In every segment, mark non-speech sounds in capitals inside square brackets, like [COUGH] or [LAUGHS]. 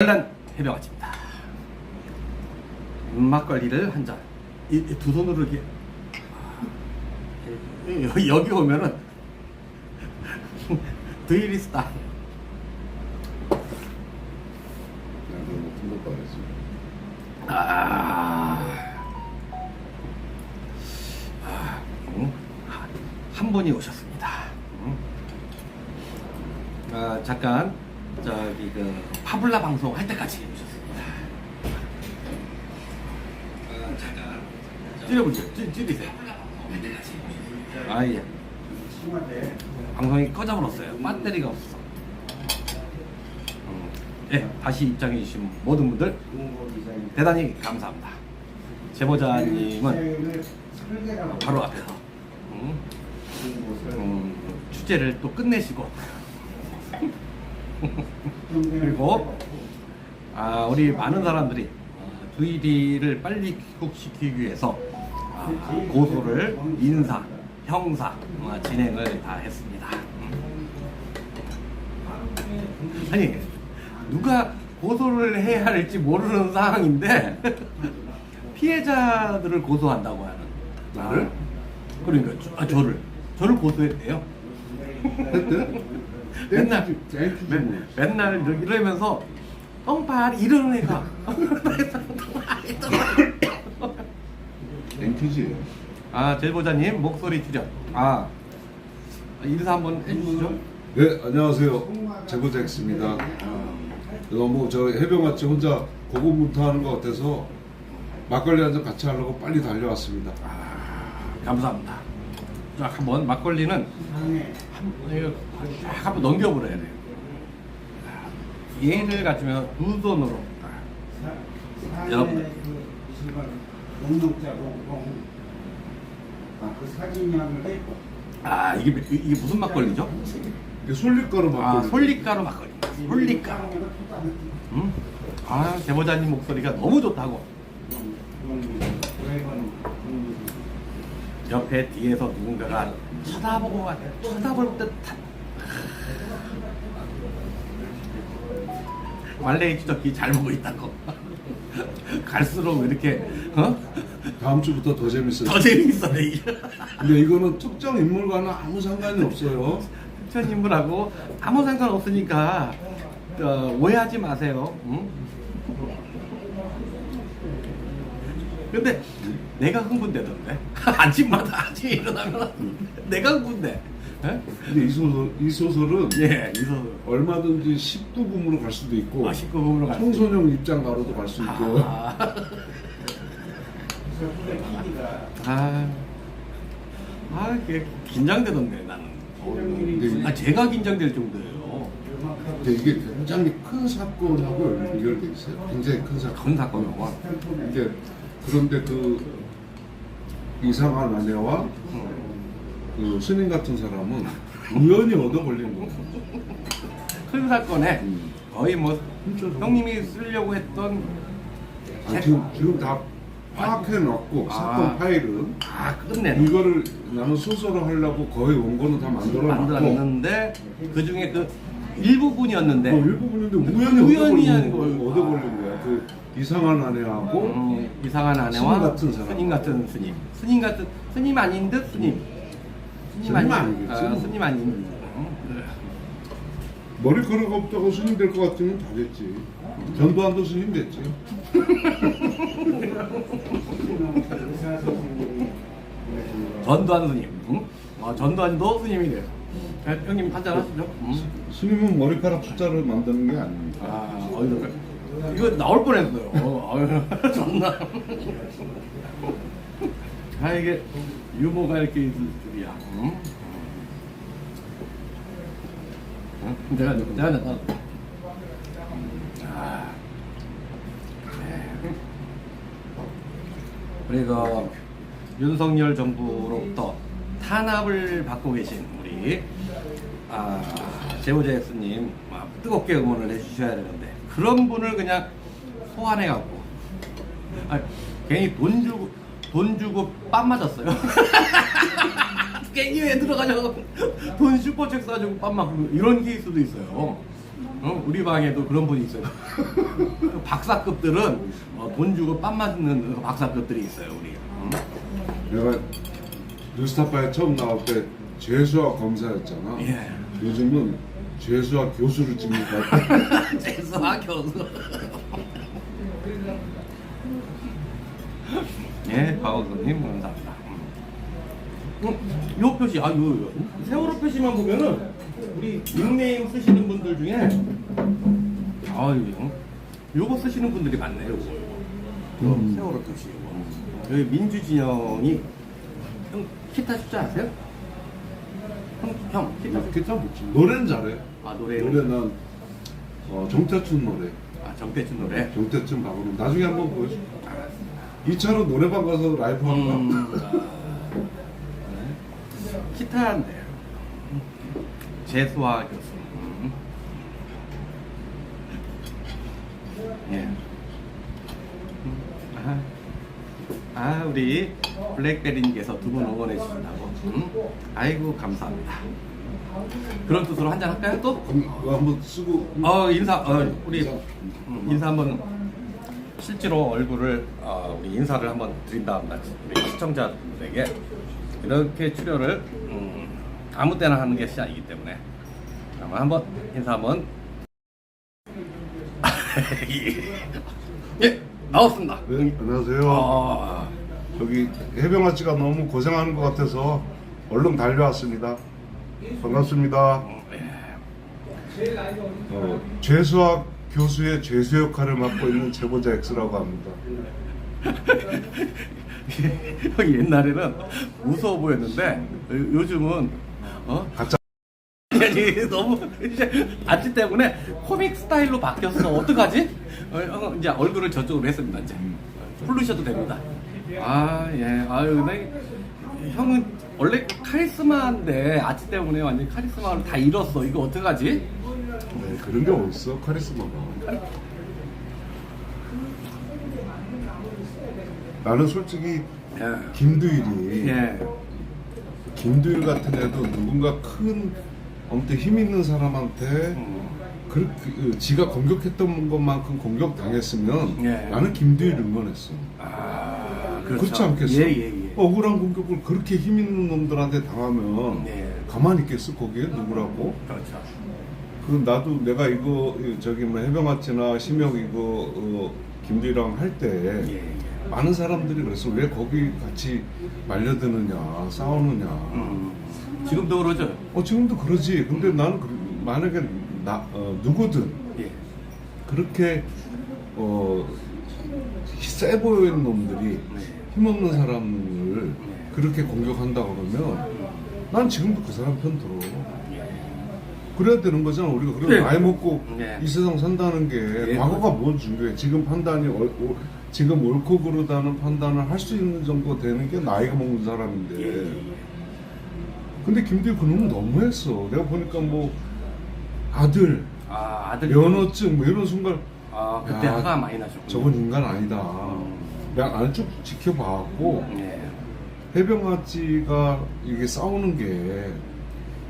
별난 해병아치입니다. 막걸리를 한 잔. 이, 이 두 손으로 이렇게 여- 여기 오면은 드이리 스타일. 나도 높은 것도 안 했지. 아, 아, 음, 한 분이 오셨습니다. 음. 아, 잠깐 저기 그 파블라 방송 할 때까지 잠깐 찌려보세요. 찌, 찌리세요. 아 예. 방송이 꺼져버렸어요. 배터리가 없어. 음, 예, 다시 입장해 주신 모든 분들 대단히 감사합니다. 제보자님은 바로 앞에서 음, 음, 취재를 또 끝내시고 그리고 아, 우리 많은 사람들이 아, VD를 빨리 귀국시키기 위해서 아, 고소를 인사, 형사 아, 진행을 다 했습니다. 음. 아니 누가 고소를 해야 할지 모르는 상황인데 피해자들을 고소한다고 하는 나를? 아, 그러니까 저, 아, 저를 저를 고소했대요. [LAUGHS] 맨날 땡큐지, 땡큐지 뭐. 맨, 맨날 이러- 이러면서 똥발 이러는 애가 [COUGHS] 땡큐지. 아 제보자님 목소리 출연 아 인사 한번 해주시죠. 네, 안녕하세요. 제보자 X입니다. 너무 저 해병아치 혼자 고군분투하는 것 같아서 막걸리 한 잔 같이 하려고 빨리 달려왔습니다. 감사합니다. 자 한번 막걸리는 한, 쫙 한번 넘겨버려야 돼요. 얘를 가지면 두 손으로 여러분들. 아그 사진양을 했고 아 이게 이게 무슨 막걸리죠? 이게 솔잎가루 막걸리. 아 솔잎가루 막걸리. 솔잎가루. 음? 아 제보자님 목소리가 너무 좋다고. 옆에 뒤에서 누군가가 쳐다보고 가 쳐다볼 듯한 말레이 추적기 잘 보고 있다고 [LAUGHS] 갈수록 이렇게 어? 다음 주부터 더 재밌어요. 더 재밌어 이게 [LAUGHS] 근데 이거는 특정 인물과는 아무 상관이 없어요. 특정 인물하고 아무 상관 없으니까 어, 오해하지 마세요. 응? 근데 내가 흥분되던데 [LAUGHS] 아침마다 아침에 일어나면 내가 흥분돼. 예? 근데 이 소설, 이 소설은 예, 이소 얼마든지 19금으로 갈 수도 있고 아, 19금으로 갈 수. 청소년 입장 가로도 갈 수 있고 아, [LAUGHS] 아, 아, 이게 긴장되던데 나는. 근데 아, 제가 긴장될 정도예요. 근데 이게 굉장히 큰 사건하고 연결돼 있어요. 굉장히 큰 사건. 큰 사건이고. 그런데 그 이상한 아내와 그 스님 같은 사람은 우연히 얻어 걸린 거예요. 큰 사건에 음. 거의 뭐 형님이 쓰려고 했던 아, 지금 지금 다 파악해 놨고 아. 사건 파일은 다 끝내 이거를 나는 소설을 하려고 거의 원고는 다 만들어 놨고 만들었는데 그 중에 그 일부분이었는데 어, 일부분인데 우연히, 우연히 한 얻어 걸린. 얻어 거야. 그 이상한 아내하고 음, 이상한 아내와 스님 같은 사람. 스님 같은 스님 스님 같은 스님 아닌 듯 스님 스님 아닌 아니겠지. 아, 스님 아닌 음, 머리카락 없다고 스님 될 것 같으면 다 됐지. 전두환도 스님 됐지. [LAUGHS] 전두환 스님 응? 어, 전두환도 스님이래요 네, 형님 한잔 하시죠 음. 스님은 머리카락 숫자를 만드는 게 아닙니다. 아, 어이구, 이거 나올 뻔했어요. 어, 존나. [LAUGHS] 아 이게 유머가 이렇게 있을 줄이야. 응? 응? 내가 내가 내가. 아, 네. 그리고 윤석열 정부로부터 탄압을 받고 계신 우리 아, 제보자 엑스님 아, 뜨겁게 응원을 해주셔야 되는데 그런 분을 그냥 소환해 갖고 아, 괜히 돈 주고 돈 주고 빰 맞았어요. [LAUGHS] 괜히 왜 들어가냐고 돈 슈퍼책 사주고 빰 맞고 이런 케이스도 있어요. 어? 우리 방에도 그런 분이 있어요. [LAUGHS] 박사급들은 어, 돈 주고 빰 맞는 그 박사급들이 있어요, 우리. 응? 내가 뉴스타파에 처음 나올 때 죄수학 검사였잖아. 예. 요즘은 죄수학 교수를 찍는 것 같아. [LAUGHS] 재수학 교수. 예, 박원선님 감사합니다. 음, 요 표시, 아, 요, 요 세월호 표시만 보면은 우리 닉네임 쓰시는 분들 중에 아유, 요거 쓰시는 분들이 많네요. 요거, 요거. 요 세월호 표시. 요거. 여기 민주진영이 형 기타 숫자 아세요? 형, 형 기타. 기타 못 치. 노래는 잘해. 아 노래는 노래 난 어, 정태춘 노래. 아 정태춘 노래. 정태춘 박으로 나중에 한번 보여줘. 이차로 노래방 가서 라이브 할까? 음, 아, 기타인데 재수와 교수. 음. 예. 음, 아, 아 우리 블랙베리님께서 두 분 응원해 주신다고. 음? 아이고 감사합니다. 그런 뜻으로 한잔 할까요 또? 그럼 이거 한번 쓰고. 어 인사 어, 우리 음, 인사 한번 실제로 얼굴을 어, 우리 인사를 한번 드린다 합니다 우리 시청자들에게 이렇게 출연을 음, 아무 때나 하는 것이 아니기 때문에 한번 한번 인사 한번 [LAUGHS] 예 나왔습니다. 네, 안녕하세요. 아, 여기 해병아 씨가 너무 고생하는 것 같아서 얼른 달려왔습니다. 반갑습니다. 어, 죄수학 교수의 죄수 역할을 맡고 있는 제보자 X라고 합니다. [LAUGHS] 형이 옛날에는 무서워 보였는데 요- 요즘은 어 가짜 아니 너무 이제 아치 때문에 코믹 스타일로 바뀌었어 어떡하지? 어, 어, 이제 얼굴을 저쪽으로 했습니다 이제 풀르셔도 됩니다 아 예 아유 근데 형은 원래 카리스마인데 아치 때문에 완전 카리스마를 다 잃었어 이거 어떡하지? 네, 그런 게 어딨어 카리스마가. 나는 솔직히 예. 김두일이 예. 김두일 같은 애도 누군가 큰 아무튼 힘 있는 사람한테 음. 그렇게 그 지가 공격했던 것만큼 공격 당했으면 예. 나는 김두일 응원했어. 아 그렇지 않겠어? 예 예 예 억울한 공격을 그렇게 힘 있는 놈들한테 당하면 예. 가만히 있겠어 거기에 누구라고? 그렇죠 그럼 나도 내가 이거 저기 뭐 해병아치나 심혁 이거 어, 김두일이랑 할때 예, 예. 많은 사람들이 그래서 왜 거기 같이 말려드느냐 싸우느냐 음. 지금도 그러죠? 어 지금도 그러지 근데 나는 그- 만약에 나 어, 누구든 예. 그렇게 어세 보이는 놈들이 네. 힘없는 사람을 그렇게 공격한다 그러면 난 지금도 그 사람 편 들어 그래야 되는 거잖아 우리가 그래 네. 나이 먹고 네. 이 세상 산다는 게 네. 과거가 뭐 중요해 지금 판단이 옳- 옳- 지금 옳고 그르다는 판단을 할 수 있는 정도 되는 게 나이가 먹는 사람인데 예, 예. 근데 김대일 그놈은 너무했어 내가 보니까 뭐 아들 아 아들 면허증 뭐 이런 순간 아 그때 야, 화가 많이 나셨군요. 저건 인간 아니다 내가 나는 쭉 지켜봐왔고 예. 해병아찌가 이게 싸우는 게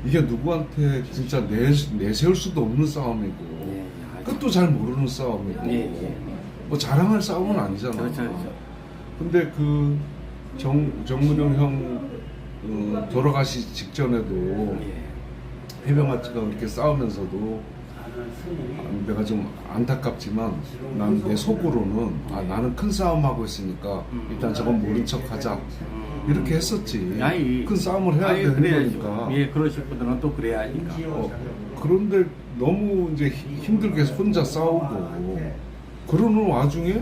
이게 누구한테 진짜 내, 내세울 수도 없는 싸움이고 예. 아, 끝도 잘 모르는 싸움이고 예, 예. 뭐 자랑할 싸움은 아니잖아 그렇죠, 그렇죠. 근데 그 정, 정문영 형 어, 돌아가시 직전에도 예. 해병아찌가 그렇게 싸우면서도 아, 내가 좀 안타깝지만 난 내 속으로는 아, 나는 큰 싸움 하고 있으니까 일단 저건 모른 척 하자 이렇게 했었지 아이, 큰 싸움을 해야 아이, 되는 그래야죠. 거니까 예, 그러실 분들은 또 그래야 하니까. 어, 그런데 너무 이제 히- 힘들게 혼자 싸우고 그러는 와중에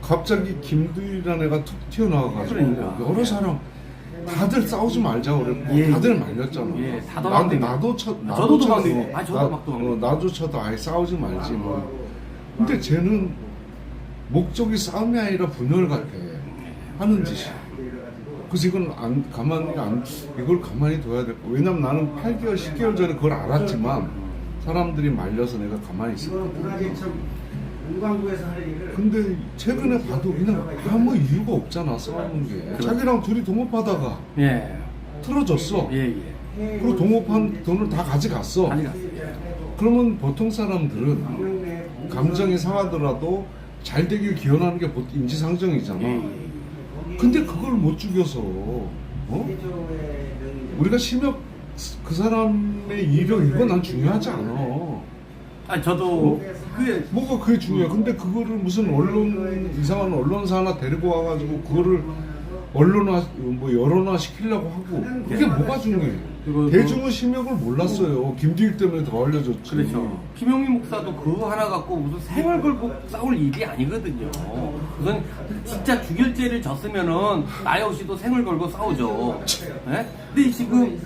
갑자기 김두일이라는 애가 툭 튀어나와가지고 그러니까. 여러 사람 다들 싸우지 말자 그랬고 예. 다들 말렸잖아. 예, 다 나도 도망다니고. 나도 쳐 아, 나도 저도 쳐도 도망다니고. 아, 저도 막 도망다니고. 어, 나도 쳐도 아예 싸우지 말지 뭐. 근데 쟤는 목적이 싸움이 아니라 분열 같아 하는 짓이. 그래서 이건 안 가만히 안 이걸 가만히 둬야 될 거. 왜냐면 나는 8개월 10개월 전에 그걸 알았지만 사람들이 말려서 내가 가만히 있었거든. 문광부에서 할 일을 근데 최근에 봐도 그냥 아무 이유가 없잖아 싸우는 게. 자기랑 둘이 동업하다가 예. 틀어졌어. 예, 예. 그리고 동업한 돈을 다 가져갔어. 갔어요. 예. 그러면 보통 사람들은 감정이 상하더라도 잘 되길 기원하는 게 인지상정이잖아. 예, 예. 근데 그걸 못 죽여서 어? 우리가 심혁 그 사람의 이력 이거 난 중요하지 않아. 아 저도 그게 뭐가 그게 중요해. 근데 그거를 무슨 언론 이상한 언론사 하나 데리고 와가지고 그거를 언론화 뭐 여론화 시키려고 하고 그게 뭐가 중요해? 그리고 대중은 심혁을 몰랐어요. 김두일 때문에 더 알려졌지. 그렇죠. 김용민 목사도 그거 하나 갖고 무슨 생을 걸고 싸울 일이 아니거든요. 그건 진짜 죽일 죄를 졌으면은 나 역시도 생을 걸고 싸우죠. 예? 근데 지금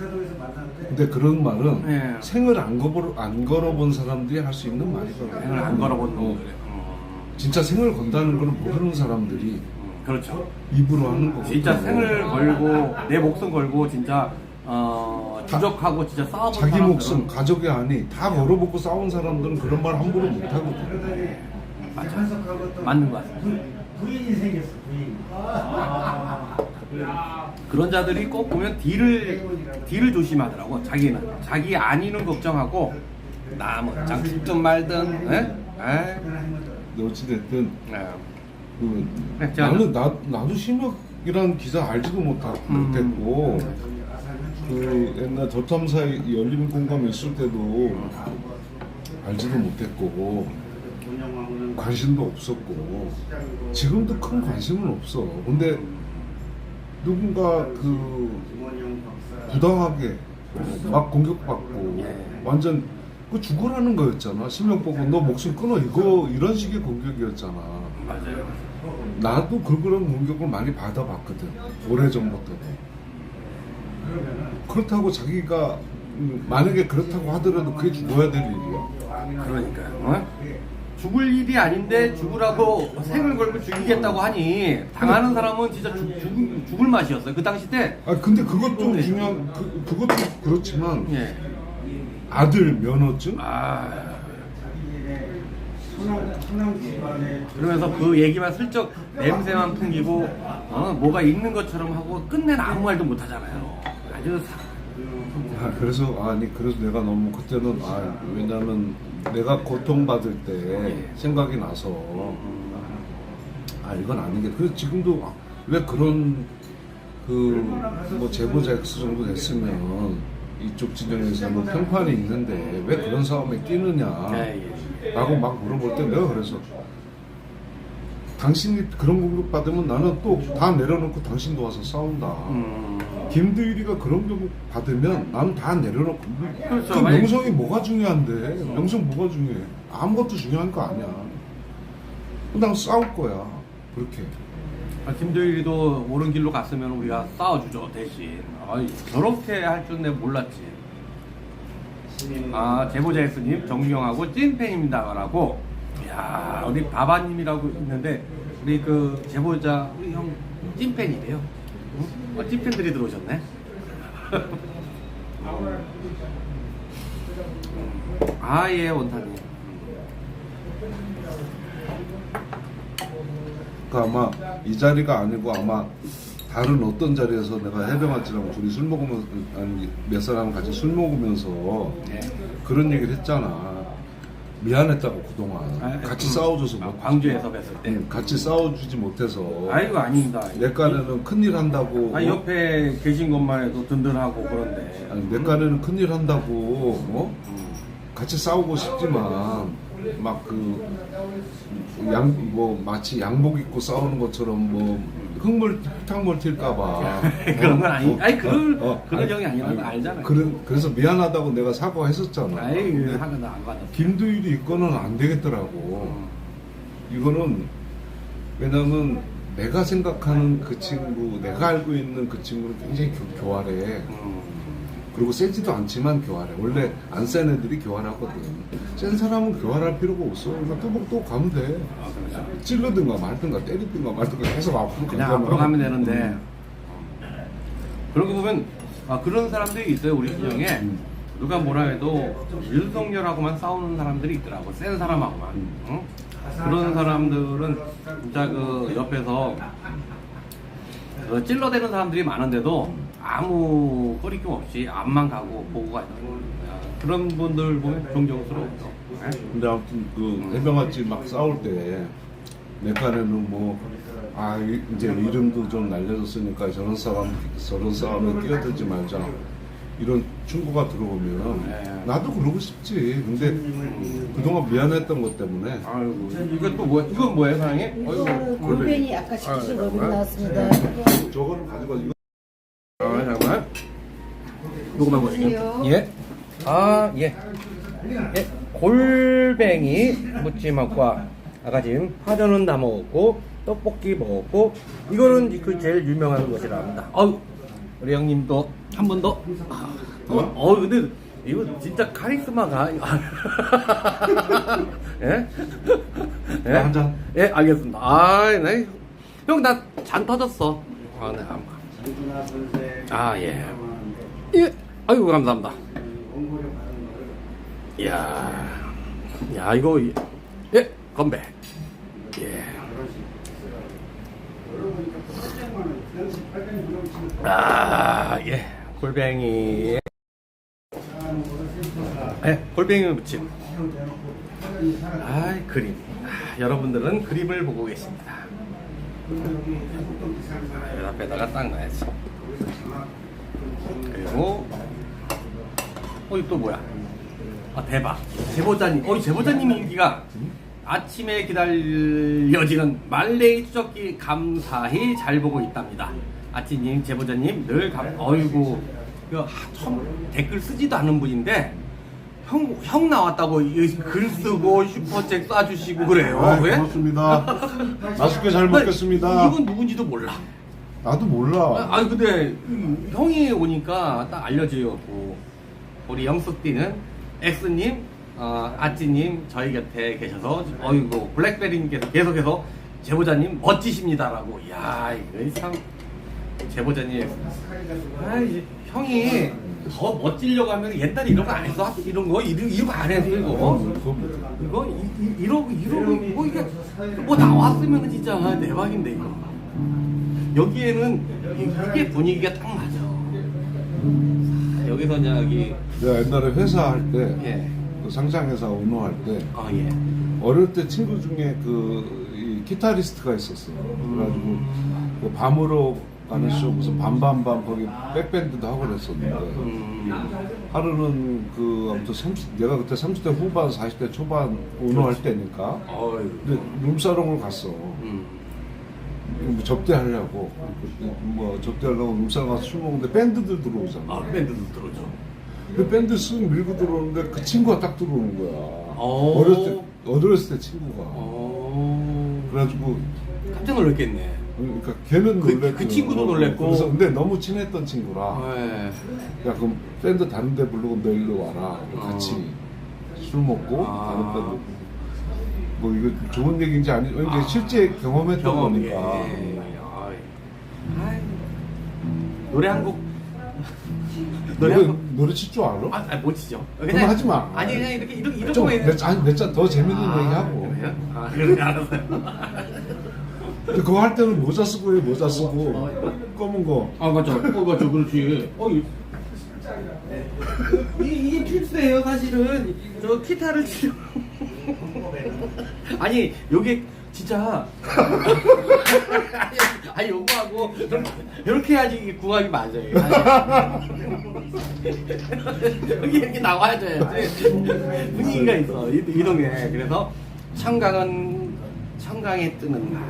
근데 그런 말은 예. 생을 안, 걸어, 안 걸어본 사람들이 할 수 있는 말이거든. 생을 안 걸어본 어. 놈들. 음, 진짜 생을 건다는 거는 모르는 사람들이 음, 그렇죠. 입으로 하는 거고. 진짜 생을 걸고 내 목숨 걸고 진짜 어, 주적하고 진짜 싸워본 자기 사람들은 목숨, 가족의 아니 다 걸어보고 싸운 사람들은 그런 말 함부로 못 하거든. 맞아. 맞는 것 같습니다. 부인이 생겼어 부인. 그런 자들이 꼭 보면 딜을 딜을 조심하더라고. 자기는 자기 안위는 걱정하고 나뭐 장축든 말든, 예? 에이, 근데 어찌됐든 예. 그 네, 제가- 나는 나 나도 심혁이란 기사 알지도 못하, 음. 못했고 그 옛날 저탐사 열린 공감 있을 때도 알지도 못했고 관심도 없었고 지금도 큰 관심은 없어. 근데 누군가 그 부당하게 막 공격받고 예. 완전 그 죽으라는 거였잖아. 심혁 보고 너 목숨 끊어 이거 이런 식의 공격이었잖아. 맞아요. 나도 그 그런 공격을 많이 받아봤거든. 오래 전부터도. 그렇다고 자기가 음, 만약에 그렇다고 하더라도 그게 죽어야 될 일이야. 그러니까요. 어? 죽을 일이 아닌데 죽으라고 생을 걸고 죽이겠다고 하니 당하는 사람은 진짜 죽, 죽, 죽을 맛이었어요. 그 당시 때 아 근데 그것도 중요한 그, 그것도 그렇지만 예. 아들 면허증 아 그러면서 그 얘기만 슬쩍 냄새만 풍기고 어, 뭐가 있는 것처럼 하고 끝내는 아무 말도 못 하잖아요. 아주 사- 아, 그래서 아니 그래서 내가 너무 그때는 아 왜냐면 내가 고통받을 때 생각이 나서 아 이건 아닌 게 그래서 지금도 아, 왜 그런 그 뭐 제보자 X 정도 됐으면 이쪽 진영에서는 평판이 있는데 왜 그런 싸움에 끼느냐 예, 예. 라고 막 물어볼 때 내가 그래서 당신이 그런 공격 받으면 나는 또 다 내려놓고 당신도 와서 싸운다. 음, 김두일이가 그런 경우 받으면 나는 다 내려놓고 그렇죠. 그 명성이 뭐가 중요한데 명성 뭐가 중요해 아무것도 중요한 거 아니야 난 싸울 거야 그렇게 아, 김도일이도 옳은 길로 갔으면 우리가 싸워주죠 대신. 아이, 저렇게 할 줄 내가 몰랐지. 아 제보자 X님 정경하고 찐팬입니다 라고. 야 우리 바바님이라고 있는데 우리 그 제보자 우리 형 찐팬이래요. 응? 어, 찐팬들이 들어오셨네. 아 예 원타님. 그 아마 이 자리가 아니고 아마 다른 어떤 자리에서 내가 해병아찌랑 둘이 술 먹으면서 아니 몇 사람 같이 술 먹으면서 네. 그런 얘기를 했잖아 미안했다고 그동안 아, 같이 음. 싸워줘서 아, 못 광주에서 뵀을 때. 응, 같이 싸워주지 못해서 아이고 아닙니다. 내 깐에는 큰일 한다고 아 옆에 계신 것만 해도 든든하고 그런데. 아니, 내 깐에는 큰일 한다고 어? 음. 같이 싸우고 싶지만 막 그 양 뭐 마치 양복 입고 싸우는 것처럼 뭐 흙물 흙탕물 튈까봐 그런 건 아니- 아니, 그럴- 그런 정이 아니라는 거 알잖아요. 그런 그래서 미안하다고 내가 사과했었잖아. 아이 근데 하면 안 받았어. 김두일이 이거는 안 되겠더라고. 음. 이거는 왜냐면 내가 생각하는 그 친구, 내가 알고 있는 그 친구는 굉장히 교, 교활해. 음. 그리고 세지도 않지만 교활해. 원래 안 센 애들이 교활하거든. 센 사람은 교활할 필요가 없어. 그러니까 뚜벅뚜벅 가면 돼. 아. 찔러든가 말든가 때리든가 말든가 계속 앞으로 그냥 가잖아. 앞으로 가면 되는데 음. 그러고 보면 아, 그런 사람들이 있어요 우리 진영에 음. 누가 뭐라 해도 윤석열하고만 싸우는 사람들이 있더라고 센 사람하고만 응? 그런 사람들은 진짜 그 옆에서 그 찔러대는 사람들이 많은데도 아무 거리낌 없이 앞만 가고 보고 가는 그런 분들 보면 존경스러워요. 네? 근데 아무튼 그 해병같이 막 싸울 때 내칸에는 뭐아 이제 이름도 좀 날려졌으니까 저런 싸움 저런 싸움에 뛰어들지 말자 이런 충고가 들어오면 네. 나도 그러고 싶지 근데 그동안 미안했던 것 때문에 아이고 이거 또 뭐야? 이건 뭐예요, 사장님? 이거 아이고 골뱅이 아까 시키신 아, 거미 아. 나왔습니다. 저거를 가지고 이거 아, 잠깐만. 요거만 보시죠. 주세요. 예. 아, 예. 예. 골뱅이 무침하고 아까 지금 파전은 다 먹었고 떡볶이 먹었고 이거는 그 제일 유명한 것이라 합니다. 어우, 우리 형님도 한 번 더. 아, 어, 어, 근데 이거 진짜 카리스마가. [LAUGHS] 예? 예? 한 잔. 예, 알겠습니다. 아, 네. 형, 나 잔 터졌어. 아, 네, 한 번. 아, 예. 예. 아이고, 감사합니다. 이야. 야, 이거, 이- 예, 건배. 예. 아, 예. 골뱅이. 예, 골뱅이 무침. 아, 그림. 아, 여러분들은 그림을 보고 계십니다. 아, 이 앞에다가 딱 놔야지. 그리고 어, 이 또 뭐야? 아, 대박. 제보자님. 어, 이 제보자님이 인기가 아침에 기다려지는 말레이 추적기 감사히 잘 보고 있답니다. 아치님, 제보자님 늘 감, 어이구, 그, 하, 처음 댓글 쓰지도 않은 분인데, 형, 형 나왔다고 이 글 쓰고 슈퍼챗 쏴주시고 그래요. 아, 왜? 고맙습니다 [LAUGHS] 맛있게 잘 먹겠습니다 이건 누군지도 몰라. 나도 몰라 아니 근데 이 형이 오니까 딱 알려줘요. 고 우리 영숙띠는 엑스님, 어, 아찌님 저희 곁에 계셔서 어이구 블랙베리님께서 계속해서 제보자님 멋지십니다라고. 야 이거 참 제보자님. 아 이제 형이 더 멋지려고 하면 옛날에 이런 거안 했어? 이런 거 이런, 이런 거안 했어 이거. 이거 이, 이, 이러고 이러고 뭐 이게 뭐 나왔으면 진짜 대박인데 이거. 여기에는 이- 이게 분위기가 딱 맞아. 자, 여기서 이제 여기 내가 옛날에 회사 할 때 예. 그 상장회사 운영할 때 아 예. 어릴 때 친구 중에 그이 기타리스트가 있었어. 그래가지고 그 밤으로 가는 쇼 무슨 밤밤밤 거기 백밴드도 하고 그랬었는데 음. 하루는 그 아무튼 30 내가 그때 30대 후반 40대 초반 운동할 때니까 어유. 근데 룸사롱을 갔어. 음. 뭐 접대하려고 뭐 접대하려고 룸사롱 가서 술 먹는데 밴드들 들어오잖아. 아 밴드도 들어줘. 그 밴드 쓱 밀고 들어오는데 그 친구가 딱 들어오는 거야. 오. 어렸을 때 어렸을 때 친구가. 어. 그래가지고 깜짝 놀랐겠네. 그러니까 걔는 그- 놀랬고 그 친구도 놀랬고. 그래서 근데 너무 친했던 친구라 네. 야 그럼 밴드 다른 데 부르고 너 일로 와라 어. 같이 술 먹고 아. 다른 밴드 뭐 이거 좋은 얘기인지 아니 이게 아. 실제 경험했던 경험이. 거니까 예. 아이. 노래 한 곡. 노래 노래 한 곡. 노래 칠 줄 알아? 아, 아니, 못 치죠. 그럼 하지 마. 아니 그냥 이렇게 이렇게 이렇게 만 좀몇잔더 재밌는 얘기하고 그래요? 아, 그래 알았어요. 근데 그거 할 때는 모자 쓰고 해 모자 쓰고 검은 거 아 맞죠. 어 맞죠. 그렇지. 어 이, 이 이게 필수예요 사실은. 저 기타를 치려. 아니 요게 진짜. [LAUGHS] 아니, 요거하고 이렇게, 해야지 궁합이 맞아요. [LAUGHS] 여기 이렇게 나와야지 분위기가 있어 이, 이 동네. 그래서 청강은 청강에 뜨는 날.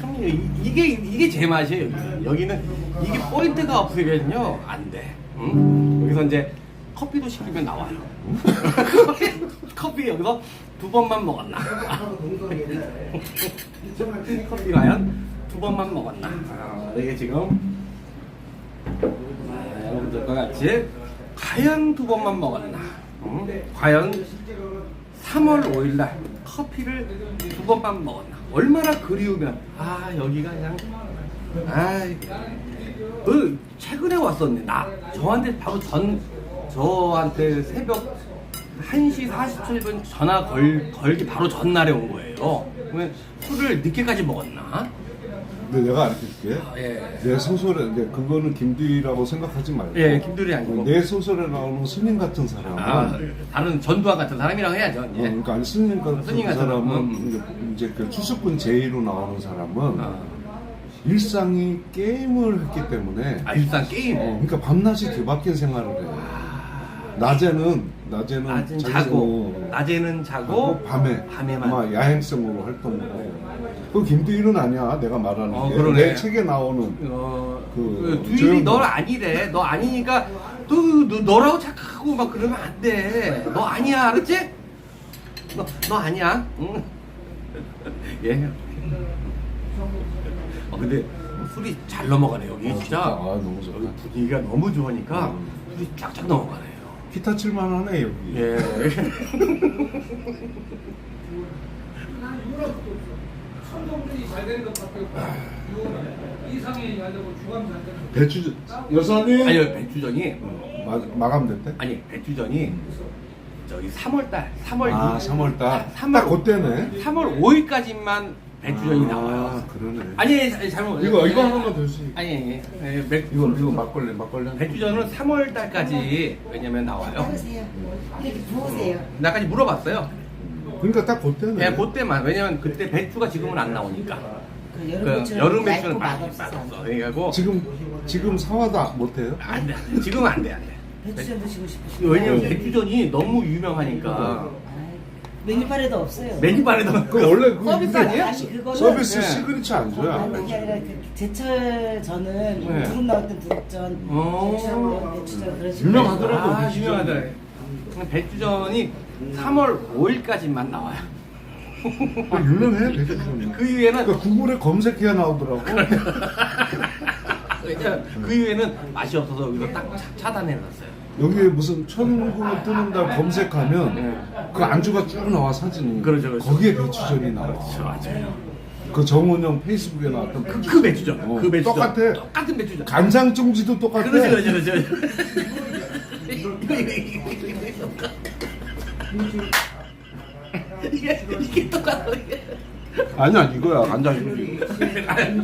참, 이- 이게 이게 제 맛이에요. 여기는. 여기는 이게 포인트가 없으면요 안 돼. 응? 여기서 이제 커피도 시키면 나와요. [LAUGHS] 커피 여기서 두 번만 먹었나? 커피 과연 두 번만 먹었나? 아, 이게 지금 아, 여러분들과 같이 과연 두 번만 먹었나? 응? 과연 3월 5일 날 커피를 두 번만 먹었나? 얼마나 그리우면 아 여기가 그냥 아, 그 최근에 왔었네. 나 저한테 바로 전 저한테 새벽 1시 47분 전화 걸 걸기 바로 전날에 온 거예요. 그러면 술을 늦게까지 먹었나? 근데 내가 알려줄게. 예. 내 소설에 이제 그거는 김두희라고 생각하지 말고. 예, 김두리 아니고. 내 소설에 나오는 스님 같은 사람은 아, 다른 전두환 같은 사람이라고 해야죠. 어, 예. 그러니까 아니 스님 같은 스님 같은 사람은 사람. 이제 그 추수꾼 제의로 나오는 사람은 아, 일상이 게임을 했기 때문에 아, 일단 게임. 어, 그러니까 밤낮이 뒤바뀐 생활을 해. 낮에는 낮에는 낮은 자기- 자고, 어, 낮에는 자고, 밤에 밤에만. 아마 야행성으로 활동하고. 그 김두희는 아니야. 내가 말하는 어, 게. 그러네. 내 책에 나오는 어, 그 그, 두일이. 널 아니래. 너 아니니까 또 너, 너라고 착각하고 막 그러면 안 돼. 너 아니야, 알았지? 너, 너 아니야. 응. [LAUGHS] 예. 어, 근데 술이 잘 넘어가네 여기 진짜. 아, 너무 좋다. 분위기가 너무 좋으니까 음. 술이 쫙쫙 넘어가네요. 기타 칠만 하네 여기. 예. 성공들이 잘 되는 것 같고 이상이 하려고 주감 잘 되는 배추 여사님 아니요 배추전이 마, 마감됐대? 아니 배추전이 저기 3월달 3월 아 3월달 3월 딱 그때네 3월 5일까지만 배추전이 아, 나와요. 그러네 아니, 아니 잘못. 이거 이거 하나만 더 수. 아니 아니. 네, 맥, 이거 이거 막걸리 막걸리 한 배추전은 3월 달까지 왜냐면 나와요. 따르세요. 이렇게 부으세요. 나까지 물어봤어요. 그러니까 딱 그때네 그냥 그때만 왜냐면 그때 배추가 지금은 안 나오니까. 그 그 여름 배추는 여름 얇고 맛없어. 그래가지고 지금 지금 사와도 못해요? 안돼 안돼. 지금은 안돼 안돼. 배추전 드시고 싶으시죠? 왜냐면 네. 배추전이 너무 유명하니까 메뉴판에도 없어요. 메뉴판에도 그 원래 그 서비스 아니에요? 아니 그거는 서비스 네. 시그니처 안줘야 아니 그게 아니라 그 제철 저는 네. 두릅 나올 땐 두릅전, 어. 배추전, 배추전 그런 식으로. 유명하더라고. 아. 유명하다. 배추전이 3월 5일까지만 나와요. 유명해 배추전이 그 이후에는 그러니까 구글에 검색해야 나오더라고 [LAUGHS] 왜냐면 그 이후에는 맛이 없어서 여기서 딱 차- 차단해놨어요. 여기에 무슨 천국 뜨는 날 검색하면 네. 그 안주가 쭉 나와 사진이 그렇죠, 그렇죠. 거기에 배추전이 나와 그렇죠, 맞아요. 그 정원영 페이스북에 나왔던 그, 그 배추전, 어, 그 배추전. 똑같아. 똑같은 배추전. 간장 종지도 똑같아 그렇지, 그렇지, 그렇지. [LAUGHS] 이게 이게 똑같아. 아니야 이거야 간장 종지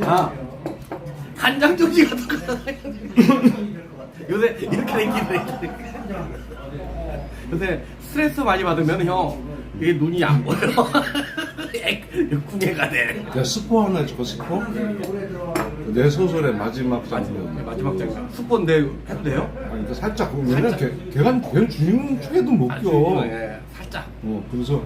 아, 간장 조지가 똑같아. 요새 이렇게 생기네. 요새 스트레스 많이 받으면 형 이게 눈이 안 보여. [LAUGHS] 액- 궁예가 돼. 야 스포 하나 해줄까 스포? 내 소설의 마지막 장면 마지막 장 스폰데 해도 돼요? 아니 그러니까 살짝 왜냐면 걔, 걔가 걔 주인공 최도 못 아, 껴. 예, 살짝. 어, 그래서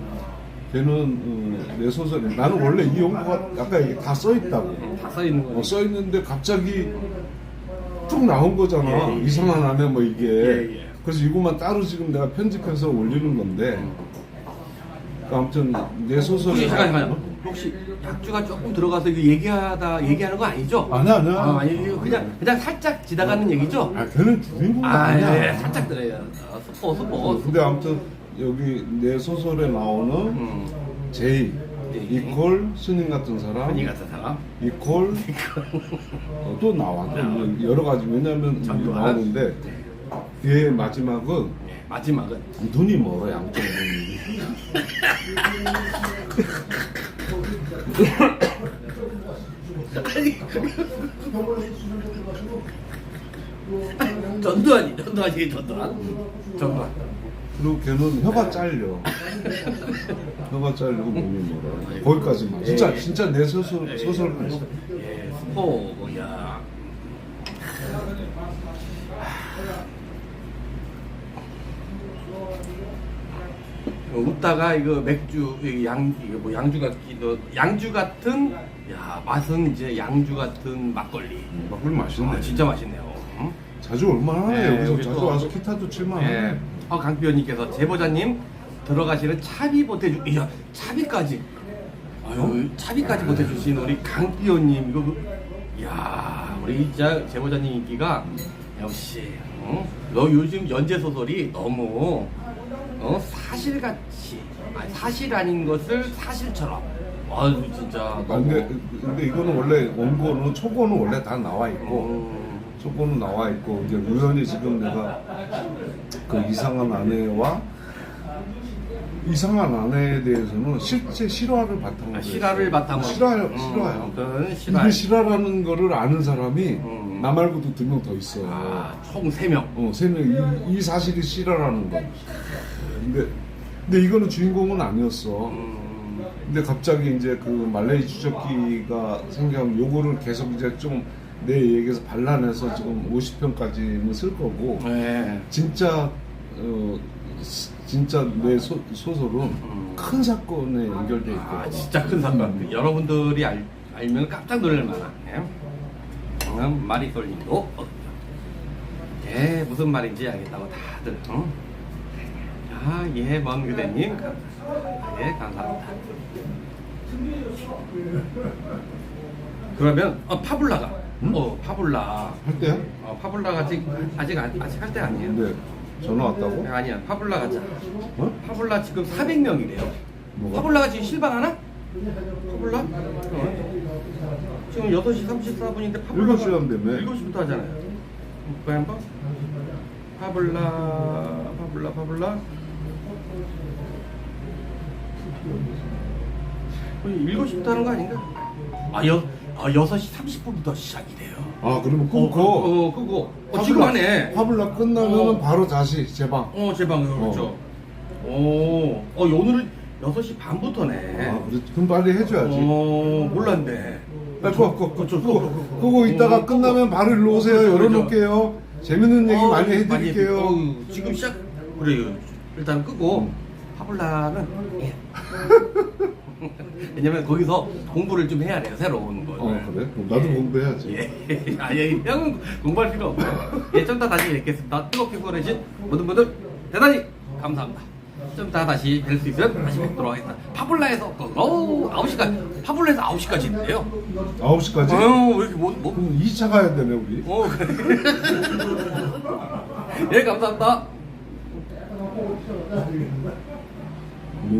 걔는 어, 내 소설에 나는 원래 이 용어가 아까 이게 다 써 있다고. 다 써 있는 어, 거지. 써 있는데 갑자기 쭉 나온 거잖아. 예, 예. 이상한 안에 뭐 이게. 예, 예. 그래서 이것만 따로 지금 내가 편집해서 올리는 건데. 그러니까 아무튼 내 소설에 혹시 잠깐만요. 혹시 약주가 조금 들어가서 이거 얘기하다 얘기하는 거 아니죠? 아니야 아니야. 아, 아니 이거 그냥 그냥 살짝 지나가는 얘기죠? 아, 걔는 주인공이 아, 아니야. 예, 살짝 들어요. 아, 스포 스포. 어, 근데 아무튼 여기 내 소설에 나오는 음. 제이 이퀄 스님 같은 사람 흔히 같은 사람. 이퀄 어, 또 나와 또 여러 가지 왜냐면 이게 전두환. 나오는데 얘 마지막은 예, 마지막은 눈이 멀어 양쪽 눈이 [LAUGHS] 전두환이 전두환이 전두환. 전두환. 그리고 걔는 혀가 잘려 [LAUGHS] 혀가 잘리고 몸이 멀어 거기까지만 진짜 예. 진짜 내 소설 소설까지 예, 스포 뭐야. 어, 웃다가 이거 맥주 이양 이거 뭐 양주 같기도 양주 같은 야 맛은 이제 양주 같은 막걸리. 막걸리 맛있네 아, 진짜 맛있네요. 음? 자주 해 네, 여기서 여기 자주 또- 와서 기타도 칠만 예. 해 어, 강비원님께서 제보자님 들어가시는 차비 보태주, 이야 차비까지. 아유 차비까지 보태주신 우리 강비원님 이거, 그- 이야 우리 진짜 제보자님 인기가 역시. 어? 너 요즘 연재 소설이 너무 어? 사실같이 아니, 사실 아닌 것을 사실처럼. 아유 진짜 아, 너무. 근데, 근데 이거는 원래 원고는 초고는 원래 다 나와 있고 음, 초고는 나와 있고 이제 우연히 지금 내가 그 이상한 아내와 이상한 아내에 대해서는 실제 실화를 바탕으로 아, 실화를. 바탕으로 실화요 음, 실화요 그건 실화. 이게 실화라는 거를 아는 사람이 음. 나 말고도 두 명 더 있어요 아, 총 3명. 어, 세 명, 이, 이 사실이 실화라는 거. 근데, 근데 이거는 주인공은 아니었어. 음, 근데 갑자기 이제 그 말레이 추적기가 생겨면 요거를 계속 이제 좀내 얘기에서 반란해서 지금 50편까지는 쓸 거고, 네. 진짜, 어, 스- 진짜 내 소, 소설은 음. 큰 사건에 연결돼 있고. 아, 진짜 큰 사건. 여러분들이 알, 알면 깜짝 놀랄 만한. 예. 음, 마리솔님도 어, 예, 무슨 말인지 알겠다고 다들. 어? 아, 예, 먼 그대님. 감- 예, 감사합니다. 그러면 어, 파블라가 어 파블라 할 때야? 어, 파블라가 아직 아직 안- 아직 할 때 아니에요. 근데 전화 왔다고? 아니야 파블라 가자. 어? 파블라 지금 400명이래요. 뭐가? 파블라가 지금 실방 하나? 파블라? 어. 지금 6시 34분인데 파블라 7시 한다며. 7시부터 하잖아요. 볼까요 한번? 파블라 파블라 파블라 7시부터 하는 거 아닌가? 아, 여, 아 6시 30분부터 시작이래요. 아, 그러면 어, 끊고. 어, 그거. 어, 지금 하네. 화불라 끝나면 어. 바로 다시 제방. 어, 제 방으로 그렇죠. 오, 어, 오늘은 6시 반부터네. 아, 그래. 그럼 빨리 해줘야지. 어, 몰랐네. 아, 그거, 그거, 그쵸, 그거, 그거, 그거, 그거. 그거 이따가 어, 끝나면 바로 일로 오세요. 그렇죠, 열어놓을게요. 재밌는 얘기 어, 많이 해드릴게요. 어우, 지금 시작. 그래요. 일단 끄고 음. 파블라는 예. [LAUGHS] 왜냐면 거기서 공부를 좀 해야 돼요. 새로운 거. 어, 그래? 그럼 나도 공부해야지. 예. 아, 예. [LAUGHS] 형은 공부할 필요 없고. 예, 좀 이따 다시 뵙겠습니다. 뜨겁게 보내신 모든 분들 대단히 감사합니다. 좀 이따 다시 뵐 수 있으면 다시 뵙도록 하겠습니다. 파블라에서 또, 어우, 9시까지, 파블라에서 9시까지 있는데요. 9시까지? 어우, 왜 이렇게 뭐, 뭐, 그럼 2차 가야 되네, 우리. 어, 그래. [LAUGHS] 예, 감사합니다.